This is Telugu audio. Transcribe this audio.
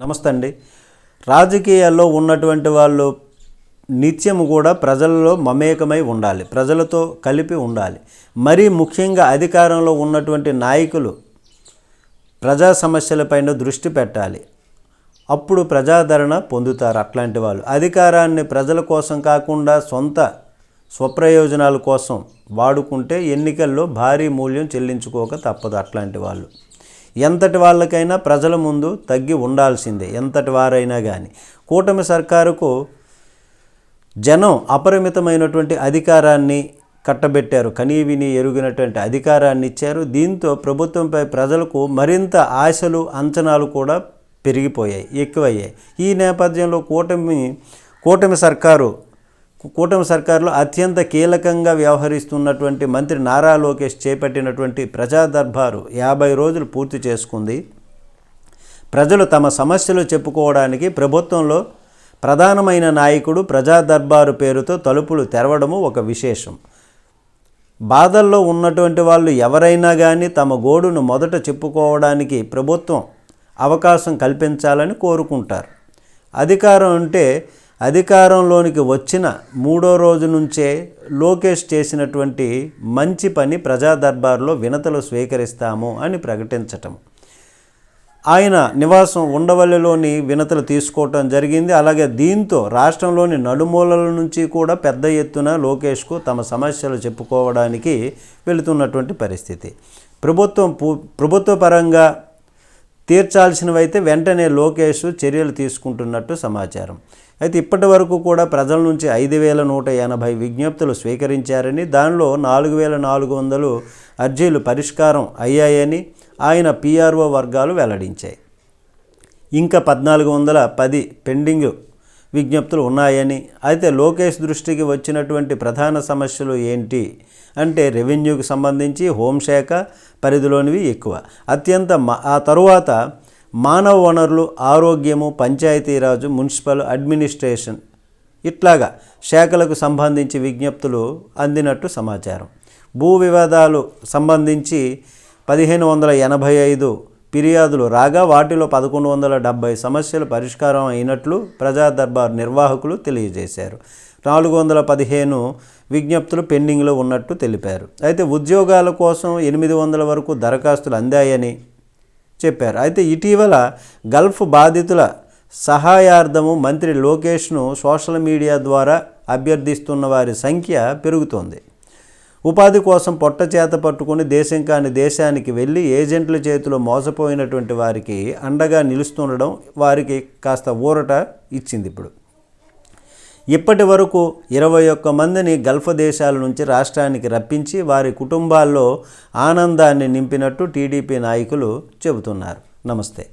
నమస్తే అండి. రాజకీయాల్లో ఉన్నటువంటి వాళ్ళు నిత్యం కూడా ప్రజలలో మమేకమై ఉండాలి ప్రజలతో కలిపి ఉండాలి. మరీ ముఖ్యంగా అధికారంలో ఉన్నటువంటి నాయకులు ప్రజా సమస్యలపైన దృష్టి పెట్టాలి. అప్పుడు ప్రజాదరణ పొందుతారు అట్లాంటి వాళ్ళు. అధికారాన్ని ప్రజల కోసం కాకుండా సొంత స్వప్రయోజనాల కోసం వాడుకుంటే ఎన్నికల్లో భారీ మూల్యం చెల్లించుకోక తప్పదు అట్లాంటి వాళ్ళు. ఎంతటి వాళ్ళకైనా ప్రజల ముందు తగ్గి ఉండాల్సిందే ఎంతటి వారైనా కానీ కూటమి సర్కారుకు జనం అపరిమితమైనటువంటి అధికారాన్ని కట్టబెట్టారు కనీవిని ఎరుగినటువంటి అధికారాన్ని ఇచ్చారు. దీంతో ప్రభుత్వంపై ప్రజలకు మరింత ఆశలు అంచనాలు కూడా పెరిగిపోయాయి ఎక్కువయ్యాయి. ఈ నేపథ్యంలో కూటమి కూటమి సర్కారు కూటమి సర్కారులో అత్యంత కీలకంగా వ్యవహరిస్తున్నటువంటి మంత్రి నారా లోకేష్ చేపట్టినటువంటి ప్రజా దర్బారు యాభై రోజులు పూర్తి చేసుకుంది. ప్రజలు తమ సమస్యలు చెప్పుకోవడానికి ప్రభుత్వంలో ప్రధానమైన నాయకుడు ప్రజా దర్బారు పేరుతో తలుపులు తెరవడము ఒక విశేషం. బాధల్లో ఉన్నటువంటి వాళ్ళు ఎవరైనా కానీ తమ గోడును మొదట చెప్పుకోవడానికి ప్రభుత్వం అవకాశం కల్పించాలని కోరుకుంటారు. అధికారం అంటే అధికారంలోనికి వచ్చిన మూడో రోజు నుంచే లోకేష్ చేసినటువంటి మంచి పని ప్రజా దర్బార్లో వినతలు స్వీకరిస్తాము అని ప్రకటించటం. ఆయన నివాసం ఉండవల్లిలోని వినతలు తీసుకోవటం జరిగింది. అలాగే దీంతో రాష్ట్రంలోని నలుమూలల నుంచి కూడా పెద్ద ఎత్తున లోకేష్కు తమ సమస్యలు చెప్పుకోవడానికి వెళుతున్నటువంటి పరిస్థితి. ప్రభుత్వం ప్రభుత్వ పరంగా తీర్చాల్సినవైతే వెంటనే లోకేష్ చర్యలు తీసుకుంటున్నట్టు సమాచారం. అయితే ఇప్పటి వరకు కూడా ప్రజల నుంచి ఐదు వేల నూట ఎనభై విజ్ఞప్తులు స్వీకరించారని దానిలో నాలుగు వేల నాలుగు వందలు అర్జీలు పరిష్కారం అయ్యాయని ఆయన పీఆర్ఓ వర్గాలు వెల్లడించాయి. ఇంకా పద్నాలుగు వందల పది పెండింగ్ విజ్ఞప్తులు ఉన్నాయని అయితే లోకేష్ దృష్టికి వచ్చినటువంటి ప్రధాన సమస్యలు ఏంటి అంటే రెవెన్యూకి సంబంధించి హోంశాఖ పరిధిలోనివి ఎక్కువ. అత్యంత మ- ఆ తరువాత మానవ వనరులు ఆరోగ్యము పంచాయతీరాజు మున్సిపల్ అడ్మినిస్ట్రేషన్ ఇట్లాగా శాఖలకు సంబంధించి విజ్ఞప్తులు అందినట్టు సమాచారం. భూ వివాదాలు సంబంధించి పదిహేను వందల ఎనభై ఐదు ఫిర్యాదులు రాగా వాటిలో పదకొండు వందల డెబ్బై సమస్యలు పరిష్కారం అయినట్లు ప్రజా దర్బార్ నిర్వాహకులు తెలియజేశారు. నాలుగు వందల పదిహేను విజ్ఞప్తులు పెండింగ్లో ఉన్నట్టు తెలిపారు. అయితే ఉద్యోగాల కోసం ఎనిమిది వందల వరకు దరఖాస్తులు అందాయని చెప్పారు. అయితే ఇటీవల గల్ఫ్ బాధితుల సహాయార్థము మంత్రి లోకేష్ను సోషల్ మీడియా ద్వారా అభ్యర్థిస్తున్న వారి సంఖ్య పెరుగుతోంది. ఉపాధి కోసం పొట్ట చేత పట్టుకుని దేశం కాని దేశానికి వెళ్ళి ఏజెంట్ల చేతిలో మోసపోయినటువంటి వారికి అండగా నిలుస్తుండడం వారికి కాస్త ఊరట ఇచ్చింది ఇప్పుడు. ఇప్పటి వరకు ఇరవై ఒక్క మందిని గల్ఫ్ దేశాల నుంచి రాష్ట్రానికి రప్పించి వారి కుటుంబాల్లో ఆనందాన్ని నింపినట్టు టీడీపీ నాయకులు చెబుతున్నారు. నమస్తే.